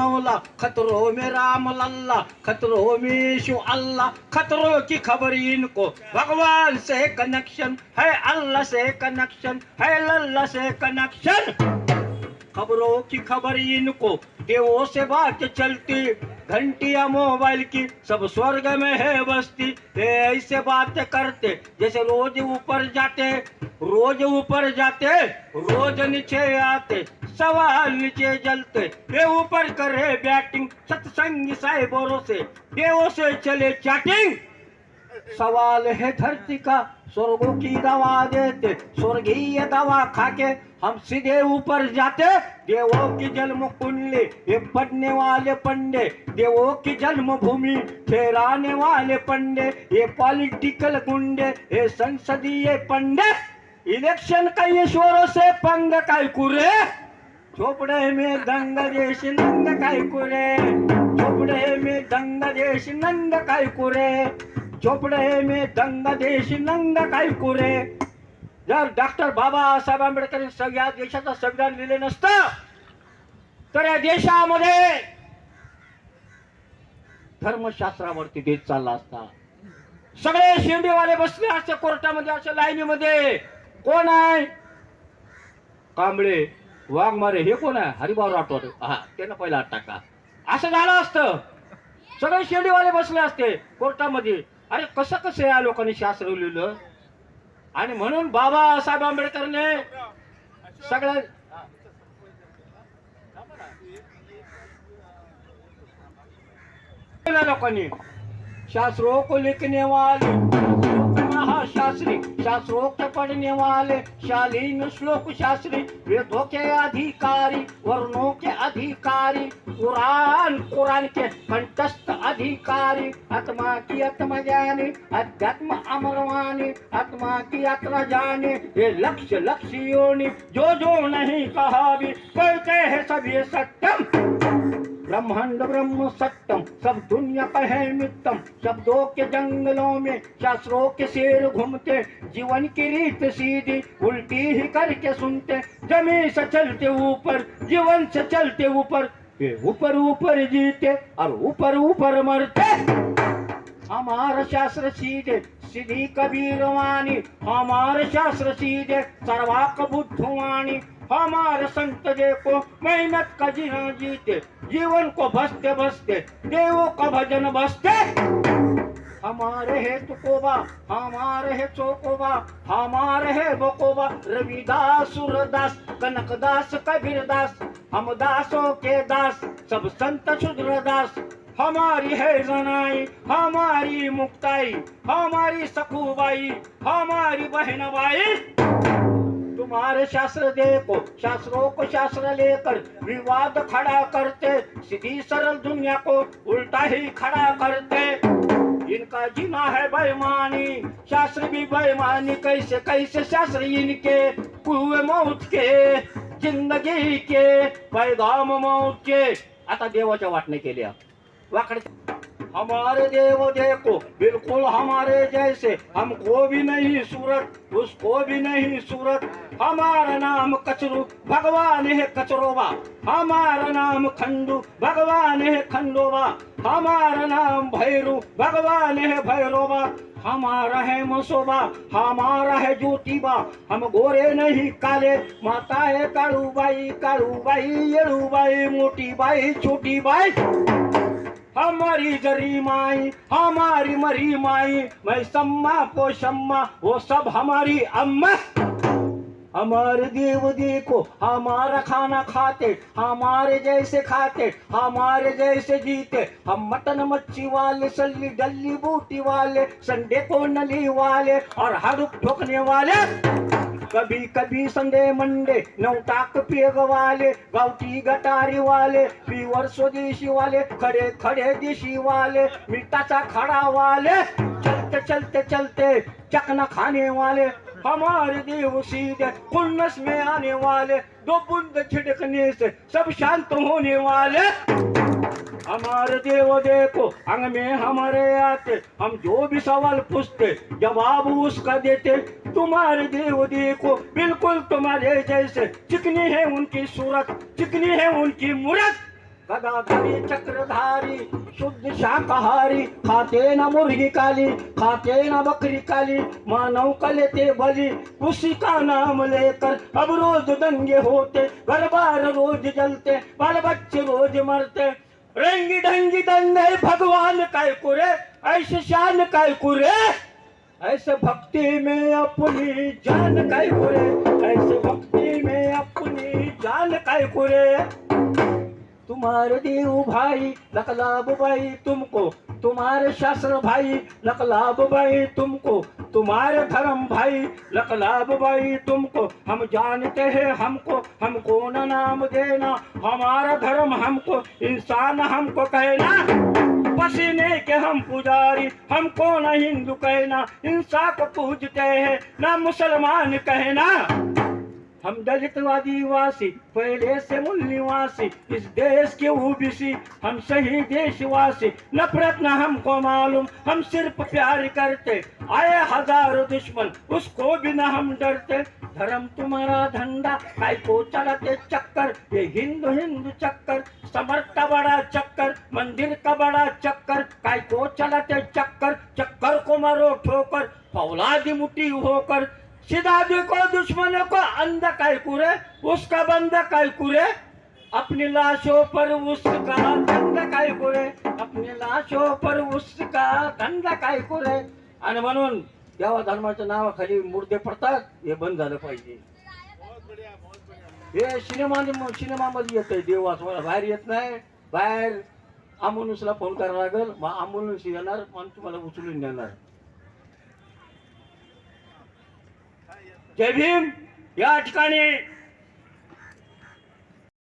मौला, खतरों में राम लल्ला, खतरों में यीशु अल्लाह। खतरों की खबर इनको, भगवान से कनेक्शन है अल्लाह से कनेक्शन है लल्ला से कनेक्शन खबरों की खबर इनको, देवों से बात चलती, घंटिया मोबाइल की, सब स्वर्ग में है बस्ती। ऐसे बात करते, जैसे रोज ऊपर जाते, रोज ऊपर जाते, रोज नीचे आते। सवाल नीचे जलते ये ऊपर करे बैटिंग। सत्संगी साहिबों से देवों से चले चैटिंग। सवाल है धरती का, स्वर्गों की दवा देते। स्वर्गीय दवा खाके हम सीधे ऊपर जाते। देवों की जन्म कुंडली ये पढ़ने वाले पंडे। देवों की जन्म भूमि, फेराने वाले पंडे। ये पॉलिटिकल गुंडे, ये संसदीय पंडे। इलेक्शन का ईश्वरों से पंग का कुरे? झोपड में दंग देश नंद काय कुरे झोपडे में दंग देश नंद काय कुरे चोपडे में दंग देश नंद काय कुरे जर डॉक्टर बाबासाहेब आंबेडकर सगळ्या देशाचं संविधान लिहिले नसतं तर या देशामध्ये धर्मशास्त्रावरती देश चालला असता. सगळे शिंदेवाले बसले असते कोर्टामध्ये अशा लाईनीमध्ये. कोण आहे? कांबळे. वाघमारे हे कोण आहे? हरिभाऊ राठोड. हा त्यानं पहिला हात टाका असं झालं असतं. सगळे शिर्डीवाले बसले असते कोर्टामध्ये. अरे कसं कसं या लोकांनी शास्त्र लिहिलं? आणि म्हणून बाबासाहेब आंबेडकरने सगळ्या लोकांनी. शास्त्रों को लिखने वाले शास्त्रों, शास्त्रोक्त पढ़ने वाले, शालीन श्लोक शास्त्री, वेदों के अधिकारी, वर्णों के अधिकारी, कुरान कुरान के कंठस्थ अधिकारी, आत्मा की आत्मा जाने, अध्यात्म अमरवानी आत्मा की यात्रा जाने, ये लक्ष्य लक्ष्योनी जो जो नहीं कहा भी कहते हैं सब ये सत्यम। ब्रह्मांड ब्रह्म सत्यम सब दुनिया पर है मित्तम शब्दों के जंगलों में, शास्त्रों के शेर घूमते, जीवन की रीत सीधी, उल्टी ही करके सुनते। ज़मीन से चलते ऊपर, जीवन से चलते ऊपर ऊपर ऊपर जीते और ऊपर ऊपर मरते। हमार शास्त्र सीधे सीधी कबीर वाणी। हमारे शास्त्र सीधे, सर्वाक बुद्धवाणी हमारे संत देखो मेहनत का जीना जीते जीवन को बसते बसते देवों का भजन बसते हमारे है तुकोबा हमारे है चोकोबा हमारे है बकोबा रविदास सूरदास कनकदास कबीरदास हम दासों के दास सब संत शुद्रदास. हमारी है जनाई हमारी मुक्ताई हमारी सखुबाई हमारी बहनबाई. तुम्हारे शास्त्र देखो शास्त्रों को शास्त्र लेकर विवाद खड़ा करते सीधी सरल दुनिया को उल्टा ही खड़ा करते। इनका जीना है बेमानी शास्त्र भी बेमानी कैसे कैसे शास्त्र इनके कुए मौत के जिंदगी के पैगाम मौत के। आता देवाच्या वाटणे केल्या। वाकडे हमारे देव देखो, बिल्कुल हमारे जैसे। हमको भी नहीं सूरत, उसको भी नहीं सूरत। हमारा नाम कचरू, भगवान है कचरोबा हमारा नाम खंडू, भगवान है खंडोबा हमारा नाम भैरू, भगवान है भैरोबा हमारा है मसोबा, हमारा है ज्योतिबा। हम गोरे नहीं काले, माता है काळूबाई काळूबाई येळूबाई मोटी बाई छोटी बाई हमारी जरी माई, हमारी मरी माई, मैं सम्मा पोशम्मा वो सब हमारी अम्मा। हमारे देव देखो, हमारा खाना खाते, हमारे जैसे खाते, हमारे जैसे जीते। हम मटन मच्छी वाले, सल्ली डल्ली बूटी वाले, संडे को नली वाले और हड़ुप ठोकने वाले। कभी कभी संडे मंडे नौटाक पेग वाले गावठी गटारी वाले प्युअर स्वदेशी वाले खड़े खड़े देशी वाले मिठाचा खड़ा वाले चलते चलते चलते चकना खाने वाले हमारे देव सीधे खुन्नस में आने वाले दो बुंद छिड़कने से सब शांत होने वाले हमारे देव देखो, अंग में हमारे आते, हम जो भी सवाल पूछते, जवाब उसका देते, तुम्हारे देव देखो, बिल्कुल तुम्हारे जैसे चिकनी है उनकी सूरत चिकनी है उनकी मूरत। गदाधारी, चक्रधारी, शुद्ध शाकाहारी, खाते ना मुर्गी काली, खाते ना बकरी काली, मानव का लेते बलि, उसी का नाम लेकर अब रोज दंगे होते, घर बार रोज जलते, बाल बच्चे रोज मरते। रंगी ढंगी दंगे भगवान काय कुरे ऐसे शान काय कुरे ऐसे भक्ति में अपनी जान काय कुरे ऐसे भक्ति में अपनी जान काय कुरे तुम्हारे देव भाई, लकलाब भाई, तुमको तुम्हारे शास्त्र भाई लकलाब भाई तुमको। तुम्हारे धर्म भाई लकलाब भाई तुमको। हम जानते हैं हमको हमको न नाम देना? हमारा धर्म हमको, इंसान हमको कहना। पसीने के हम पुजारी, हमको न हिंदू कहना। हिंसा को पूजते हैं, न मुसलमान कहना। हम दलित वासी पहले से मूल निवासी इस देश के ओबीसी। हम सही देशवासी नफरत न हमको मालूम हम सिर्फ प्यार करते आए हजारों दुश्मन उसको भी न हम डरते। धर्म तुम्हारा धंधा काय को चलाते चक्कर ये हिंदू हिंदू चक्कर समर का बड़ा चक्कर मंदिर का बड़ा चक्कर काय को चलाते चक्कर चक्कर को मारो ठोकर फौलादी मुठी होकर सीधा देखो दुश्मन को अंधा काय कुरे उसका बंदा काय कुरे? अपनी लाशों पर उसका धंदा काय कुरे? अपनी लाशों पर उसका धंदा काय कुरे? आणि म्हणून देवा धर्माच्या नावाखाली मुर्दे पडतात हे बंद झालं पाहिजे. हे सिनेमा सिनेमामध्ये येत आहे देव बाहेर येत नाही. बाहेर अमोनुसला फोन करावा लागेल मग अमोनुस येणार मग तुम्हाला उचलून नेणार. जय भीम. या ठिकाणी